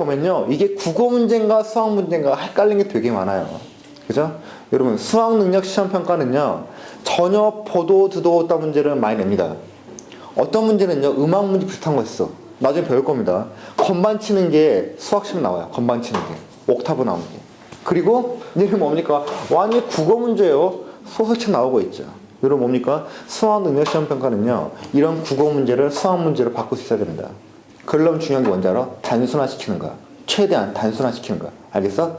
보면요. 이게 국어 문제인가 수학 문제인가 헷갈리는 게 되게 많아요. 그죠? 여러분, 수학 능력 시험 평가는요. 전혀 보도, 듣도 없던 문제를 많이 냅니다. 어떤 문제는요. 음악 문제 비슷한 거 있어. 나중에 배울 겁니다. 건반 치는 게 수학 시험 나와요. 건반 치는 게. 옥타브 나오는 게. 그리고 얘는 뭡니까? 완전 국어 문제예요. 소설책 나오고 있죠. 여러분 뭡니까? 수학 능력 시험 평가는요. 이런 국어 문제를 수학 문제로 바꿀 수 있어야 됩니다. 그러려면 중요한 게 뭔지 알아? 단순화시키는 거야. 최대한 단순화시키는 거야. 알겠어?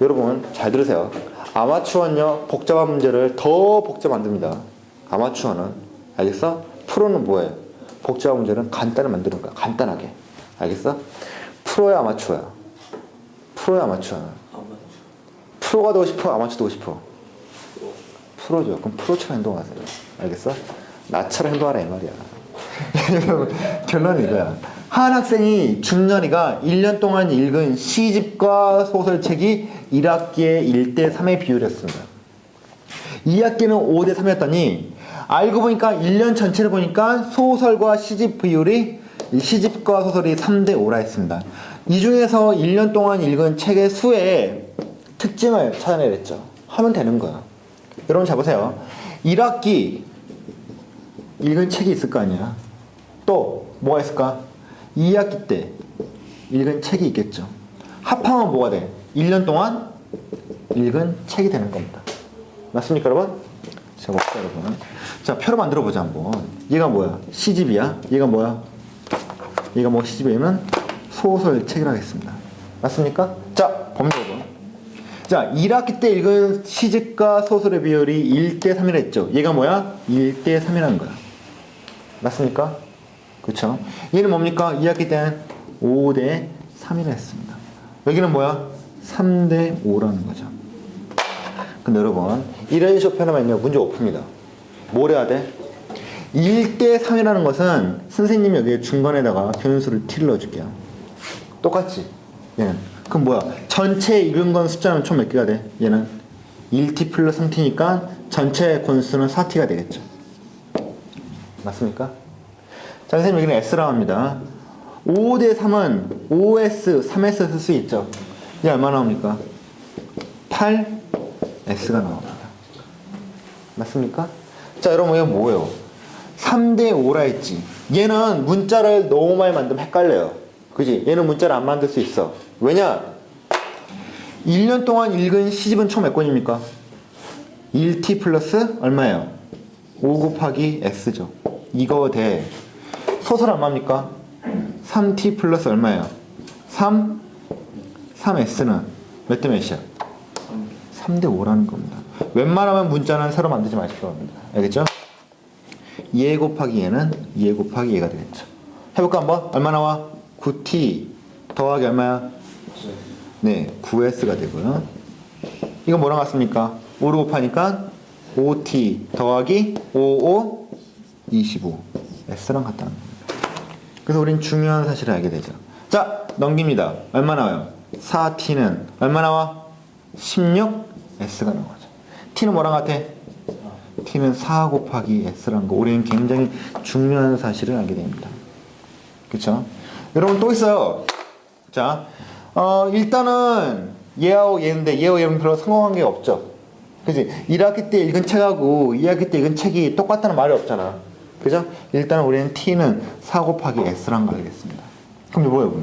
여러분 잘 들으세요. 아마추어는요. 복잡한 문제를 더 복잡 만듭니다. 아마추어는. 알겠어? 프로는 뭐예요? 복잡한 문제는 간단히 만드는 거야. 간단하게. 알겠어? 프로야 아마추어야. 프로야 아마추어야. 프로가 되고 싶어? 아마추어 되고 싶어? 프로죠. 그럼 프로처럼 행동하세요. 알겠어? 나처럼 행동하라 이 말이야. 결론은 이거야. 한 학생이 중년이가 1년 동안 읽은 시집과 소설책이 1학기에 1대 3의 비율이었습니다. 2학기는 5대 3이었더니 알고 보니까 1년 전체를 보니까 소설과 시집 비율이 이 시집과 소설이 3대 5라 했습니다. 이 중에서 1년 동안 읽은 책의 수의 특징을 찾아내랬죠. 하면 되는 거야. 여러분 잘 보세요. 1학기 읽은 책이 있을 거 아니야. 또 뭐가 있을까? 2학기 때 읽은 책이 있겠죠. 합하면 뭐가 돼? 1년 동안 읽은 책이 되는 겁니다. 맞습니까, 여러분? 자, 봅시다, 여러분. 자, 표로 만들어 보자, 한번. 얘가 뭐야? 시집이야? 얘가 뭐야? 얘가 뭐 시집이면 소설책이라 하겠습니다. 맞습니까? 자, 봅니다, 여러분. 자, 1학기 때 읽은 시집과 소설의 비율이 1대 3이라 했죠. 얘가 뭐야? 1대 3이라는 거야. 맞습니까? 그쵸? 얘는 뭡니까? 2학기 때는 5대 3이라 했습니다. 여기는 뭐야? 3대 5라는 거죠. 근데 여러분, 이런 식으로 표현하면요, 문제 없습니다. 뭘 해야 돼? 1대 3이라는 것은 선생님이 여기 중간에다가 변수를 t를 넣어줄게요. 똑같지? 얘는. 그럼 뭐야? 전체 읽은 건 숫자는 총 몇 개가 돼? 얘는 1t 플러스 3t니까 전체 권수는 4t가 되겠죠. 맞습니까? 자, 선생님 여기는 S라고 합니다. 5대 3은 5S, 3S 쓸 수 있죠. 이게 얼마 나옵니까? 8S가 나옵니다. 맞습니까? 자, 여러분 이거 뭐예요? 3대 5라 했지. 얘는 문자를 너무 많이 만들면 헷갈려요. 그지? 얘는 문자를 안 만들 수 있어. 왜냐? 1년 동안 읽은 시집은 총 몇 권입니까? 1t 플러스 얼마예요? 5 곱하기 x죠. 이거 대 소설 얼마입니까? 3t 플러스 얼마예요? 3 3s는 몇 대 몇이야? 3대 5라는 겁니다. 웬만하면 문자는 새로 만들지 마십시오. 합니다. 알겠죠? 2 곱하기 얘는 2 곱하기 얘가 되겠죠. 해볼까 한번? 얼마 나와? 9t 더하기 얼마야? 네, 9s가 되고요. 이거 뭐랑 같습니까? 5를 곱하니까 5t 더하기 55 25 s랑 같다는 겁니다. 그래서 우린 중요한 사실을 알게 되죠. 자, 넘깁니다. 얼마 나와요? 4t는 얼마 나와? 16 s가 나오죠. t는 뭐랑 같아? t는 4 곱하기 s라는 거. 우리는 굉장히 중요한 사실을 알게 됩니다. 그쵸? 여러분 또 있어요. 자, 어, 일단은 얘하고 얘인데 얘하고 얘는 별로 성공한 게 없죠. 그지? 1학기 때 읽은 책하고 2학기 때 읽은 책이 똑같다는 말이 없잖아. 그죠? 일단 우리는 t는 4 곱하기 s란 걸 알겠습니다. 그럼 이거 뭐예요?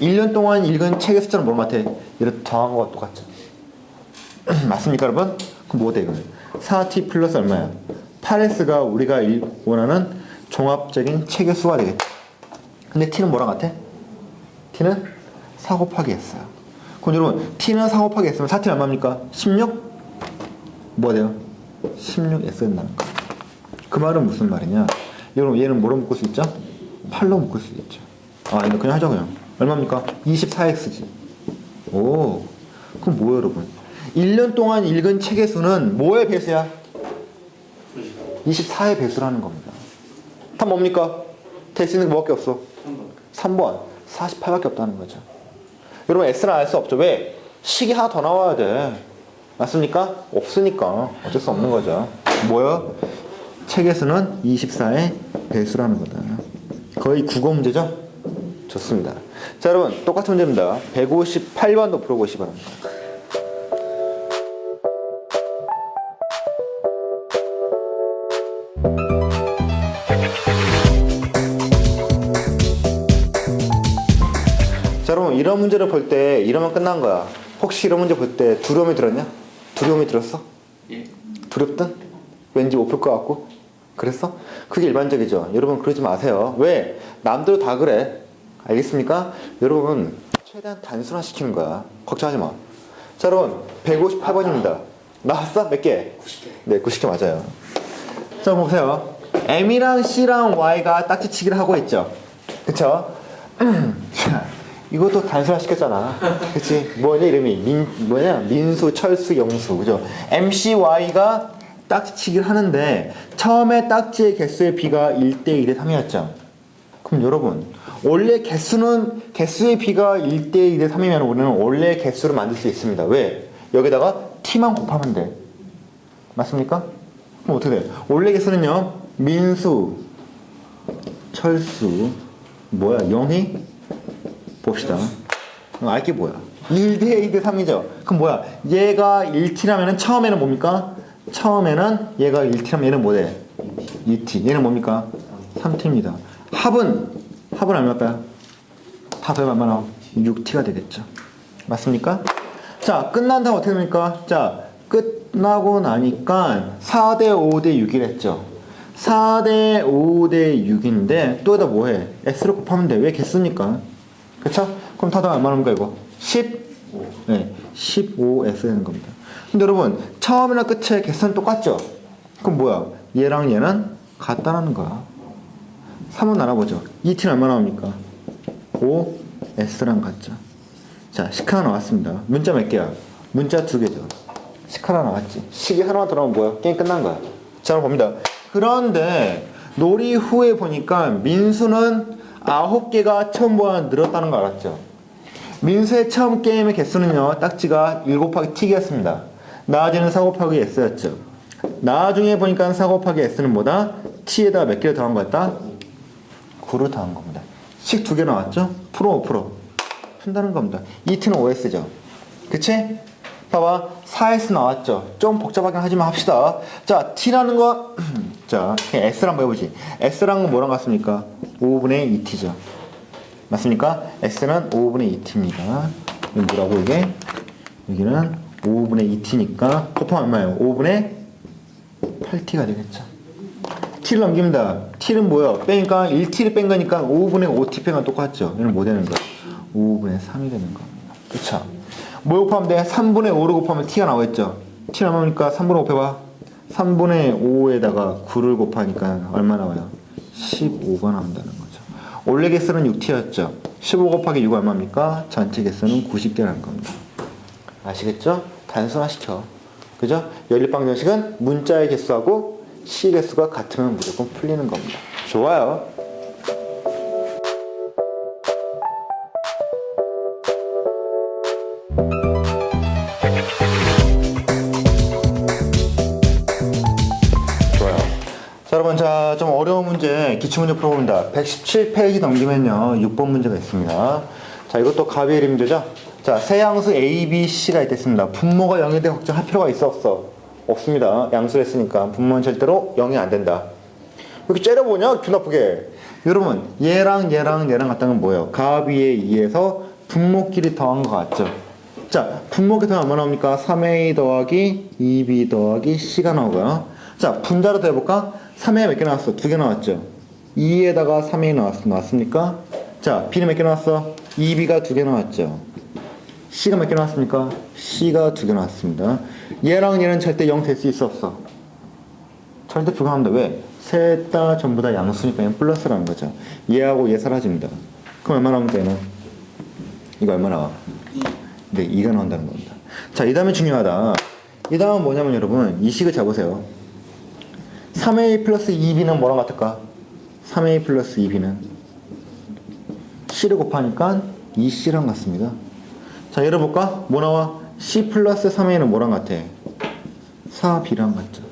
1년 동안 읽은 책의 숫자는 뭘 같아? 얘를 더한 거와 똑같죠. 맞습니까, 여러분? 그럼 뭐가 돼, 이거 4t 플러스 얼마야? 8s가 우리가 일- 원하는 종합적인 책의 수가 되겠죠. 근데 t는 뭐랑 같아? t는 4 곱하기 s야. 그럼 여러분, t는 4 곱하기 s면 4t는 얼마입니까? 16? 뭐가 돼요? 16s 된다는 거. 그 말은 무슨 말이냐? 여러분, 얘는 뭐로 묶을 수 있죠? 8로 묶을 수 있죠. 아, 이거 그냥 하자, 그냥. 얼마입니까? 24x지. 오, 그럼 뭐예요, 여러분? 1년 동안 읽은 책의 수는 뭐의 배수야? 24의 배수라는 겁니다. 답 뭡니까? 될수 있는 게 뭐밖에 없어? 3번. 48밖에 없다는 거죠. 여러분, S는 알수 없죠. 왜? 식이 하나 더 나와야 돼. 맞습니까? 없으니까. 어쩔 수 없는 거죠. 뭐요? 책의 수는 24의 배수라는 거다. 거의 국어 문제죠? 좋습니다. 자, 여러분, 똑같은 문제입니다. 158번도 풀어보시기 바랍니다. 자, 여러분, 이런 문제를 볼 때 이러면 끝난 거야. 혹시 이런 문제 볼 때 두려움이 들었냐? 두려움이 들었어? 예. 두렵든? 왠지 못 풀 것 같고? 그랬어? 그게 일반적이죠. 여러분 그러지 마세요. 왜? 남들 다 그래. 알겠습니까? 여러분 최대한 단순화시키는 거야. 걱정하지 마. 자 여러분 158번입니다. 나왔어? 몇 개? 90개. 네 90개 맞아요. 자 보세요. M이랑 C랑 Y가 딱지치기를 하고 있죠. 그쵸? 자, 이것도 단순화시켰잖아. 그치? 뭐냐, 이름이? 민, 뭐냐? 민수, 철수, 영수. 그죠? MCY가 딱지치기를 하는데, 처음에 딱지의 개수의 비가 1대 1의 3이었죠. 그럼 여러분, 원래 개수는, 개수의 비가 1대 1의 3이면 우리는 원래 개수를 만들 수 있습니다. 왜? 여기다가 t만 곱하면 돼. 맞습니까? 그럼 어떻게 돼? 원래 개수는요, 민수, 철수, 뭐야, 영희? 봅시다. 알게 뭐야? 1대 2대 3이죠. 그럼 뭐야? 얘가 1t라면 처음에는 뭡니까? 처음에는 얘가 1t라면 얘는 뭐래? 2t. 얘는 뭡니까? 3t입니다. 합은, 합은 얼마일까요? 다 더하면 얼마나? 6t가 되겠죠. 맞습니까? 자, 끝난 다음 어떻게 됩니까? 자, 끝나고 나니까 4대 5대 6이랬죠. 4대 5대 6인데 또 여기다 뭐해? x를 곱하면 돼. 왜 개수니까. 그쵸? 그럼 타다 얼마나입니까 이거? 10? 네, 15x 되는 겁니다. 근데 여러분 처음이나 끝에 개수는 똑같죠? 그럼 뭐야? 얘랑 얘는 같다라는 거야. 3은 나눠보죠. 2t는 얼마 나옵니까? 5, s랑 같죠. 자, 식 하나 나왔습니다. 문자 몇 개야? 문자 두 개죠. 식 하나 나왔지. 식이 하나 들어가면 뭐야? 게임 끝난 거야. 자, 그럼 봅니다. 그런데 놀이 후에 보니까 민수는 아홉 개가 처음보다 늘었다는 거 알았죠? 민수의 처음 게임의 개수는요, 딱지가 7 곱하기 t기였습니다. 나머지는 4 곱하기 s였죠. 나중에 보니까 4 곱하기 s는 뭐다? t에다 몇 개를 더한 거였다? 9를 더한 겁니다. 식 두 개 나왔죠? 프로 5%. 푼다는 겁니다. 이 t는 5s죠. 그치? 봐봐. 4s 나왔죠? 좀 복잡하게 하지만 합시다. 자, t라는 거, 자, s랑 한번 해보지. s랑 건 뭐랑 같습니까? 5분의 2t죠. 맞습니까? s는 5분의 2t입니다. 여기 뭐라고 이게? 여기는 5분의 2t니까 곱하면 얼마예요? 5분의 8t가 되겠죠. t를 넘깁니다. t는 뭐예요? 빼니까 1t를 뺀 거니까 5분의 5t 뺀건 똑같죠. 얘는 뭐 되는 거야? 5분의 3이 되는 겁니다. 그쵸? 뭐 곱하면 돼? 3분의 5를 곱하면 t가 나오겠죠? t 나오니까 3분의 5 곱해봐. 3분의 5에다가 9를 곱하니까 얼마 나와요? 15가 나온다는 거죠. 원래 개수는 6t였죠. 15 곱하기 6 얼마입니까? 전체 개수는 90개라는 겁니다. 아시겠죠? 단순화시켜. 그죠? 연립방정식은 문자의 개수하고 시 개수가 같으면 무조건 풀리는 겁니다. 좋아요. 자, 여러분, 자, 좀 어려운 문제, 기출문제 풀어봅니다. 117페이지 넘기면요, 6번 문제가 있습니다. 자, 이것도 가비의 문제죠? 자, 세 양수 A, B, C가 있겠습니다. 분모가 0에 대해 걱정할 필요가 있어, 없어? 없습니다. 양수를 했으니까. 분모는 절대로 0이 안 된다. 왜 이렇게 째려보냐? 기 나쁘게. 여러분, 얘랑 얘랑 얘랑 같다는 건 뭐예요? 가비에 의해서 분모끼리 더한 거 같죠? 자, 분모끼리 더하면 얼마 나옵니까? 3A 더하기 2B 더하기 C가 나오고요. 자, 분자로 더해볼까? 3A 몇 개 나왔어? 두 개 나왔죠? 2에다가 3A 나왔, 나왔습니까? 자, B는 몇 개 나왔어? 2B가 두 개 나왔죠? C가 몇 개 나왔습니까? C가 두 개 나왔습니다. 얘랑 얘는 절대 0 될 수 있어 없어? 절대 불가합니다. 왜? 셋 다 전부 다 양수니까 얘는 플러스라는 거죠. 얘하고 얘 사라집니다. 그럼 얼마 나오면 되는? 이거 얼마 나와? 네, 2가 나온다는 겁니다. 자, 이 다음에 중요하다. 이 다음은 뭐냐면 여러분, 이 식을 잡으세요. 3a 플러스 2b는 뭐랑 같을까? 3a 플러스 2b는 c를 곱하니까 2c랑 같습니다. 자, 열어볼까? 뭐 나와? c 플러스 3a는 뭐랑 같아? 4b랑 같죠.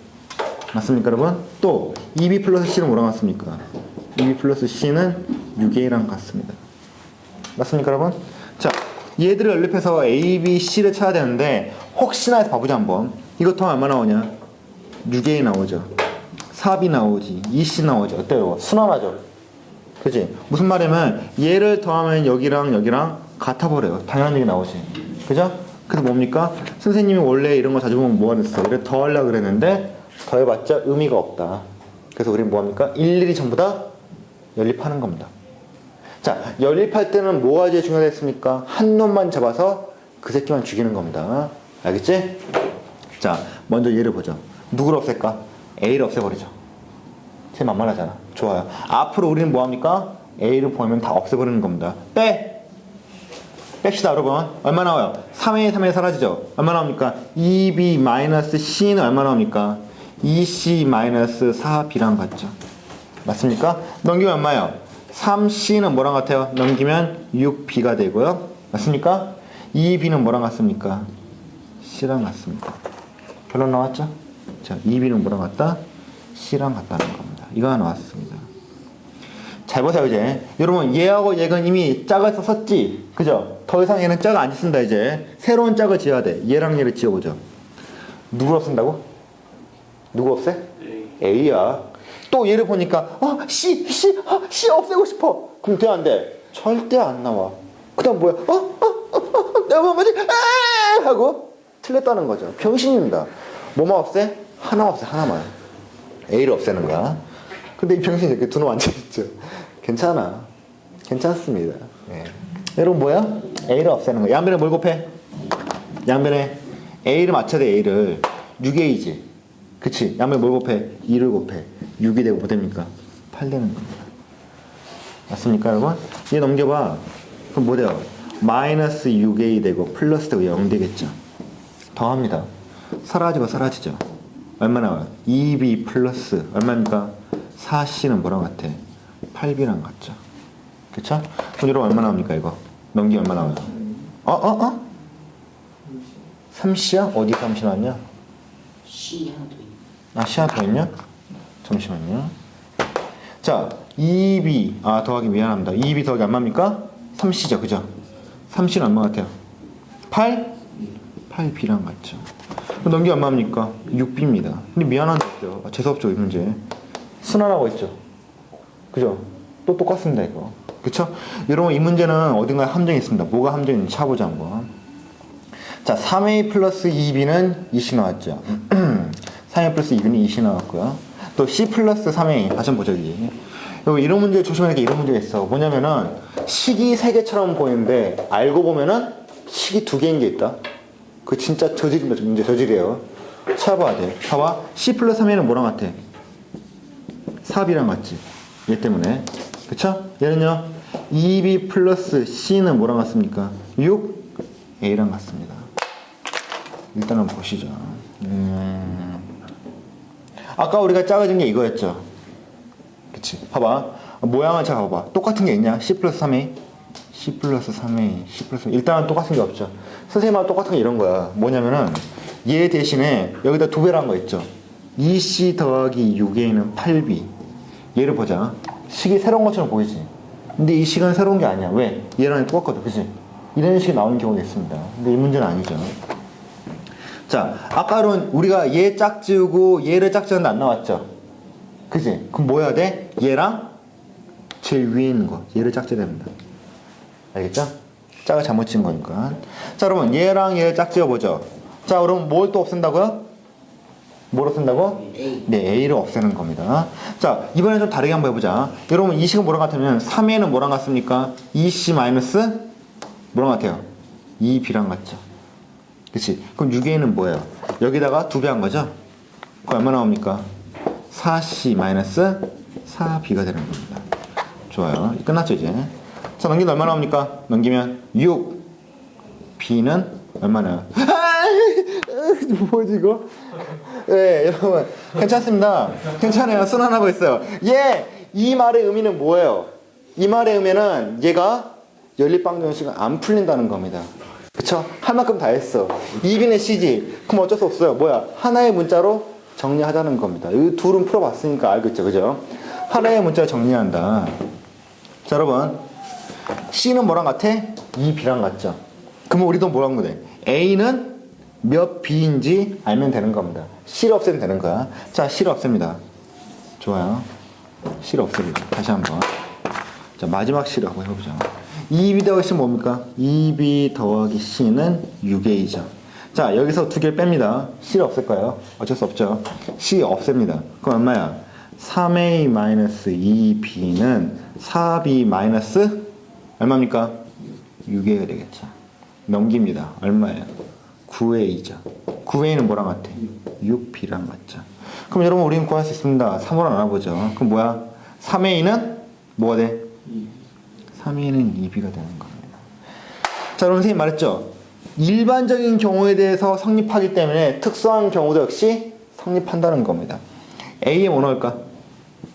맞습니까, 여러분? 또 2b 플러스 c는 뭐랑 같습니까? 2b 플러스 c는 6a랑 같습니다. 맞습니까, 여러분? 자, 얘들을 연립해서 A, B, C를 찾아야 되는데 혹시나 해서 봐보자 한번. 더하면 얼마 나오냐? 6A 나오죠. 4B 나오지. 2C 나오죠. 어때요? 순환하죠. 그지? 무슨 말이냐면 얘를 더하면 여기랑 여기랑 같아버려요. 당연한 얘기 나오지. 그죠? 그래서 뭡니까? 선생님이 원래 이런 거 자주 보면 뭐 하랬어? 이래 더하려고 그랬는데 더해봤자 의미가 없다. 그래서 우리는 뭐 합니까? 일일이 전부 다 연립하는 겁니다. 자, 연립할 때는 뭐가 제일 중요했습니까? 한 놈만 잡아서 그 새끼만 죽이는 겁니다. 알겠지? 자, 먼저 얘를 보죠. 누구를 없앨까? A를 없애버리죠. 제일 만만하잖아. 좋아요. 앞으로 우리는 뭐 합니까? A를 보면 다 없애버리는 겁니다. 빼! 뺍시다, 여러분. 얼마 나와요? 3에 3에 사라지죠? 얼마 나옵니까? 2B-C는 얼마 나옵니까? 2C-4B랑 같죠? 맞습니까? 넘기면 얼마예요? 3C는 뭐랑 같아요? 넘기면 6B가 되고요. 맞습니까? 2B는 뭐랑 같습니까? C랑 같습니다. 결론 나왔죠? 자, 2B는 뭐랑 같다? C랑 같다는 겁니다. 이거 나왔습니다. 잘 보세요, 이제. 여러분, 얘하고 얘는 이미 짝을 썼었지? 그죠? 더 이상 얘는 짝을 안 쓴다, 이제. 새로운 짝을 지어야 돼. 얘랑 얘를 지어보죠. 누구를 쓴다고? 누구 없애? A야. 또 얘를 보니까, 어, C, C, 아, C 없애고 싶어. 그럼 돼, 안 돼? 절대 안 나와. 그 다음 뭐야? 어, 어, 어, 어, 내가 뭐 뭐지? 에 하고 틀렸다는 거죠. 병신입니다. 뭐만 없애? 하나 없애, 하나만. A를 없애는 거야. 근데 이 병신이 이렇게 두놈 앉아있죠. 괜찮아. 괜찮습니다. 예. 여러분 뭐야? A를 없애는 거야. 양변에 뭘 곱해? 양변에 A를 맞춰야 돼, A를. 6A지. 그치? 양변에 뭘 곱해? 2를 곱해. 6이 되고 뭐 됩니까? 8 되는 겁니다. 맞습니까, 여러분? 얘 넘겨봐. 그럼 뭐 돼요? 마이너스 6A 되고 플러스 되고 0 되겠죠. 더합니다. 사라지고 사라지죠. 얼마 나와요? 2B 플러스 얼마입니까? 4C는 뭐랑 같아? 8B랑 같죠. 그쵸? 그럼 여러분 얼마 나옵니까 이거? 넘기면 얼마 나와요? 어? 어? 어? 3C야? 어디 3C 나왔냐? C 하나 더 있네. 아, C 하나 더 있냐? 잠시만요. 자, 2B, 아, 더하기 미안합니다. 2B 더하기 얼마입니까? 3C죠, 그죠? 3C는 얼마 같아요? 8? 8B랑 같죠. 넘기 얼마입니까? 6B입니다. 근데 미안한데 없죠. 아, 재수없죠, 이 문제. 순환하고 있죠. 그죠? 또 똑같습니다, 이거. 그쵸? 여러분, 이 문제는 어딘가에 함정이 있습니다. 뭐가 함정이 있는지 찾아보자, 한번. 자, 3A 플러스 2B는 2씩 나왔죠. 3A 플러스 2B는 2씩 나왔고요. 또 C 플러스 3A, 다시 한번 보죠, 여기. 여기 이런 문제 조심해야 될 게 이런 문제가 있어. 뭐냐면은, 식이 세 개처럼 보이는데, 알고 보면은, 식이 두 개인 게 있다. 그 진짜 저질입니다, 문제 저질이에요. 찾아봐야 돼. 봐봐. C 플러스 3A는 뭐랑 같아? 4B랑 같지. 얘 때문에. 그쵸? 얘는요, 2B 플러스 C는 뭐랑 같습니까? 6A랑 같습니다. 일단은 보시죠. 음. 아까 우리가 작아진 게 이거였죠. 그치. 봐봐. 모양을 잘 봐봐. 똑같은 게 있냐? C 플러스 3A. C 플러스 3A. C 플러스 3A. 일단은 똑같은 게 없죠. 선생님하고 똑같은 게 이런 거야. 뭐냐면은, 얘 대신에 여기다 두한거 있죠. 2C 더하기 6A는 8B. 얘를 보자. 식이 새로운 것처럼 보이지. 근데 이 식은 새로운 게 아니야. 왜? 얘랑 똑같거든. 그치? 이런 식이 나오는 경우가 있습니다. 근데 이 문제는 아니죠. 자, 아까는 우리가 얘 짝지우고 얘를 짝지우는데 안 나왔죠? 그지? 그럼 뭐 해야 돼? 얘랑 제일 위에 있는 거. 얘를 짝지어야 됩니다. 알겠죠? 짝을 잘못 지은 거니까. 자, 여러분, 얘랑 얘를 짝지어보죠. 자, 그럼 뭘 또 없앤다고요? 뭘 없앤다고? A. 네, A를 없애는 겁니다. 자, 이번엔 좀 다르게 한번 해보자. 여러분, 이 식은 뭐랑 같으면 3A는 뭐랑 같습니까? 2C 마이너스 뭐랑 같아요? 2B랑 같죠. 그치? 그럼 6A는 뭐예요? 여기다가 두배한 거죠? 그럼 얼마 나옵니까? 4C 마이너스 4B가 되는 겁니다. 좋아요. 끝났죠, 이제. 자, 넘기면 얼마 나옵니까? 넘기면 6. B는 얼마나요? 뭐지, 이거? 네, 여러분. 괜찮습니다. 괜찮아요. 순환하고 있어요. 얘, 이 말의 의미는 뭐예요? 이 말의 의미는 얘가 연립방 정식은 안 풀린다는 겁니다. 그쵸? 할 만큼 다 했어. 2B는 C지. 그럼 어쩔 수 없어요. 뭐야? 하나의 문자로 정리하자는 겁니다. 이 둘은 풀어봤으니까 알겠죠. 그죠? 하나의 문자로 정리한다. 자, 여러분. C는 뭐랑 같아? 2B랑 같죠. 그러면 우리도 뭐라는 거돼? A는 몇 B인지 알면 되는 겁니다. C를 없애면 되는 거야. 자, C를 없앱니다. 좋아요. C를 없앱니다. 다시 한번. 자, 마지막 C를 한번 해보자. 2B 더하기 C 뭡니까? 2B 더하기 C는 6A죠. 자, 여기서 두 개 뺍니다. C를 없앨 거예요. 어쩔 수 없죠. C 없앱니다. 그럼 얼마야? 3A 2B는 4B 얼마입니까? 6A가 되겠죠. 넘깁니다. 얼마예요? 9A죠. 9A는 뭐랑 같아? 6B랑 같죠. 그럼 여러분 우리는 구할 수 있습니다. 3으로 나눠보죠. 그럼 뭐야? 3A는 뭐가 돼? 3A는 2B가 되는 겁니다. 자, 여러분 선생님 말했죠? 일반적인 경우에 대해서 성립하기 때문에 특수한 경우도 역시 성립한다는 겁니다. A에 뭐 넣을까?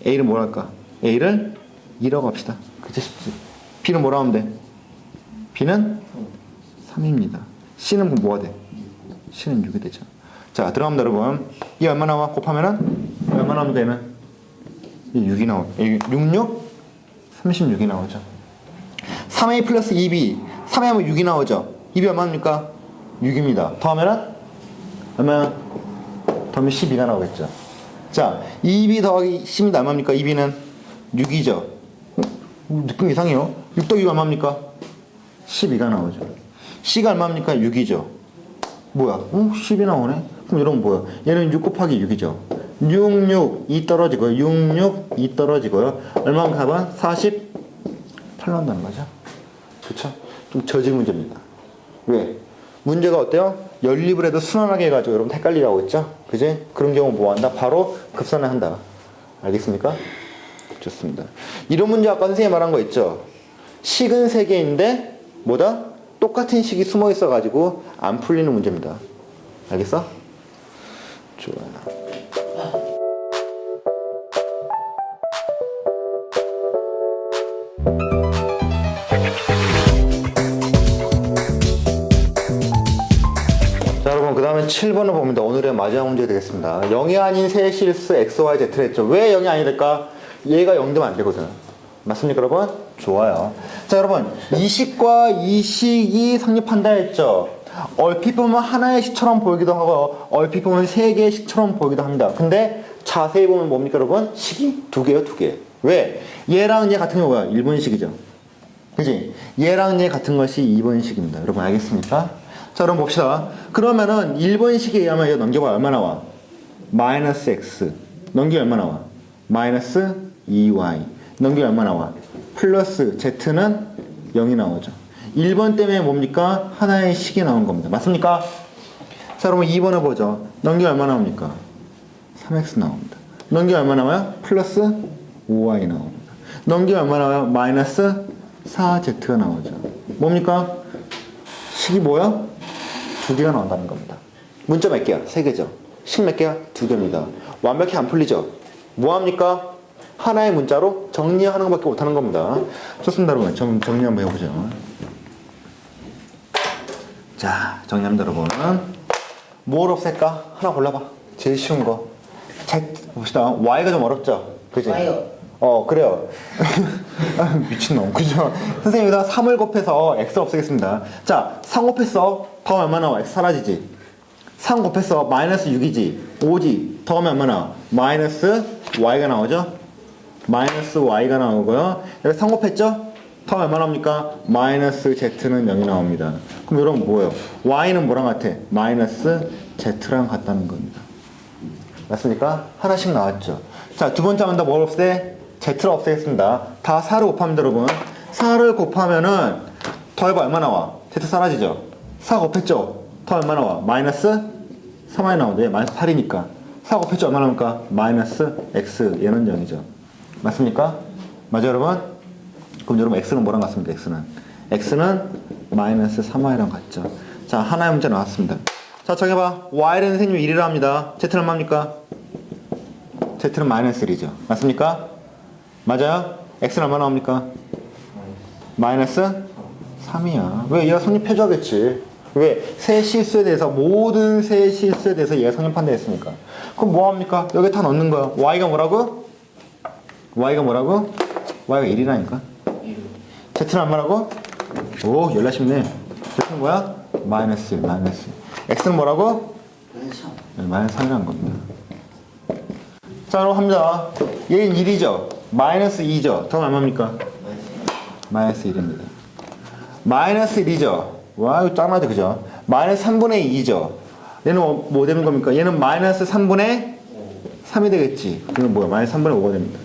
A를 뭐 할까? A를 2라고 합시다. 그치 싶지? B는 뭐라 하면 돼? B는 3입니다. C는 그럼 뭐가 돼? C는 6이 되죠. 자, 들어갑니다, 여러분. 이 얼마 나와? 곱하면은? 얼마 나오면 되는? 이 6이 나오 6, 6? 36이 나오죠. 3A 플러스 2B. 3A 하면 6이 나오죠. 2B 얼마입니까? 6입니다. 더하면은? 얼마? 더하면 12가 나오겠죠. 자, 2B 더하기 10입니다. 얼마입니까? 2B는 6이죠. 느낌 이상해요. 6 더하기 얼마입니까? 12가 나오죠. C가 얼마입니까? 6이죠. 뭐야? 어? 10이 나오네? 그럼 여러분 뭐야? 얘는 6 곱하기 6이죠. 6, 6, 2 떨어지고요. 6, 6, 2 떨어지고요. 얼마면 답은 48 나온다는 거죠. 그쵸? 좀 저질 문제입니다. 왜? 문제가 어때요? 연립을 해도 순환하게 해가지고 여러분 헷갈리라고 했죠? 그지? 그런 경우 뭐 한다? 바로 급선을 한다. 알겠습니까? 좋습니다. 이런 문제 아까 선생님이 말한 거 있죠? 식은 세 개인데 뭐다? 똑같은 식이 숨어 있어가지고 안 풀리는 문제입니다. 알겠어? 좋아요. 자 여러분 그 다음에 7번을 봅니다. 오늘의 마지막 문제 되겠습니다. 0이 아닌 세 실수 x, y, z를 했죠. 왜 0이 아니 될까? 얘가 0 되면 안 되거든. 맞습니까 여러분? 좋아요. 자 여러분 이 식과 이 식이 성립한다 했죠. 얼핏 보면 하나의 식처럼 보이기도 하고 얼핏 보면 세 개의 식처럼 보이기도 합니다. 근데 자세히 보면 뭡니까 여러분? 식이 두 개요 두 개. 왜? 얘랑 얘 같은 경우가 1번식이죠. 그지? 얘랑 얘 같은 것이 2번식입니다. 여러분 알겠습니까? 자, 그럼 봅시다. 그러면은 1번식에 의하면 이거 넘겨봐. 얼마 나와? 마이너스 x. 넘겨 얼마 나와? 마이너스 2y. 넘겨 얼마 나와? 플러스 z는 0이 나오죠. 1번 때문에 뭡니까? 하나의 식이 나온 겁니다. 맞습니까? 자, 그러면 2번을 보죠. 넘겨 얼마 나옵니까? 3x 나옵니다. 넘겨 얼마 나와요? 플러스 5y 나옵니다. 넘겨 얼마 나와요? 마이너스 4z가 나오죠. 뭡니까? 식이 뭐야? 두 개가 나온다는 겁니다. 문자 몇 개야? 세 개죠. 식 몇 개야? 두 개입니다. 완벽히 안 풀리죠? 뭐합니까? 하나의 문자로 정리하는 것밖에 못하는 겁니다. 좋습니다, 여러분. 좀 정리 한번 해보죠. 자, 정리합니다, 여러분. 뭘 없앨까? 하나 골라봐. 제일 쉬운 거. Z, 봅시다. Y가 좀 어렵죠? 그지? Y요. 어, 그래요. 아, 미친놈. 그죠? 선생님, 여기다 3을 곱해서 X 없애겠습니다. 자, 3 곱했어. 더하면 얼마 나와? X 사라지지. 3 곱했어. 마이너스 6이지. 5지. 더 하면 얼마 나와? 마이너스 Y가 나오죠? 마이너스 Y가 나오고요. 여기 3 곱했죠? 더하면 얼마 나옵니까? 마이너스 Z는 0이 나옵니다. 그럼 여러분 뭐예요? Y는 뭐랑 같아? 마이너스 Z랑 같다는 겁니다. 맞습니까? 하나씩 나왔죠. 자, 두 번째 한번 뭘 없애? Z를 없애겠습니다. 다 4를 곱합니다, 여러분. 4를 곱하면은 더해봐 얼마 나와? Z 사라지죠? 4 곱했죠? 더 얼마 나와? 마이너스 3i 나오는데 마이너스 8이니까 4 곱했죠? 얼마 나옵니까? 마이너스 x 얘는 0이죠. 맞습니까? 맞아요, 여러분? 그럼 여러분 x는 뭐랑 같습니까? x는 x는 마이너스 3i랑 같죠. 자, 하나의 문제 나왔습니다. 자, 저기 봐. y는 선생님이 1이라 합니다. z는 얼마입니까? z는 마이너스 1이죠. 맞습니까? 맞아요? x는 얼마 나옵니까? 마이너스 3이야. 왜? 얘가 성립 해줘야겠지. 왜? 세 실수에 대해서, 모든 세 실수에 대해서 얘가 성립한다 했으니까. 그럼 뭐 합니까? 여기 다 넣는 거야. y가 뭐라고? Y가 뭐라고? y가 1이라니까. Z는 얼마라고? 오, 열나 쉽네. Z는 뭐야? 마이너스 1, 마이너스 1. X는 뭐라고? 네, 마이너스 3이라는 겁니다. 자, 그럼 합니다. 얘는 1이죠. 마이너스 2죠. 더 얼마입니까? 마이너스 1입니다. 마이너스 1이죠. 와, 이거 짱나죠, 그죠? 마이너스 3분의 2죠. 얘는 뭐, 뭐 되는 겁니까? 얘는 마이너스 3분의 3이 되겠지. 이건 뭐야? 마이너스 3분의 5가 됩니다.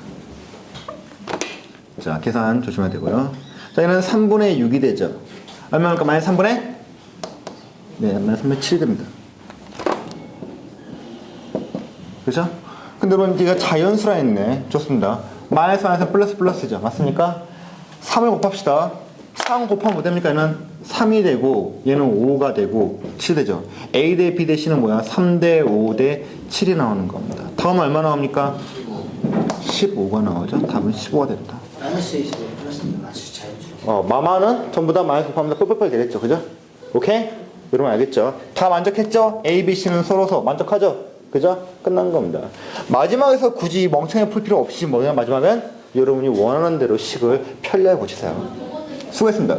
자, 계산 조심해야 되고요. 자, 얘는 3분의 6이 되죠. 얼마입니까? 마이너스 3분의? 네, 마이너스 3분의 7이 됩니다. 그죠? 근데 여러분 얘가 자연수라 했네 좋습니다 마이너스 마이너스 플러스 플러스죠 맞습니까? 3을 곱합시다 3 곱하면 뭐 됩니까? 얘는 3이 되고 얘는 5가 되고 7 되죠 A 대 B 대 C는 뭐야? 3 대 5 대 7이 나오는 겁니다 다음 얼마 나옵니까? 15가 나오죠 답은 15가 됩니다 어, 마마는 전부 다 마이너스 곱하면 뿔뿔뿔 되겠죠. 그죠? 오케이? 여러분 알겠죠? 다 만족했죠? A, B, C는 서로서 만족하죠? 그죠? 끝난 겁니다. 마지막에서 굳이 멍청해 풀 필요 없이 뭐냐 마지막은 여러분이 원하는 대로 식을 편리하게 고치세요. 수고했습니다.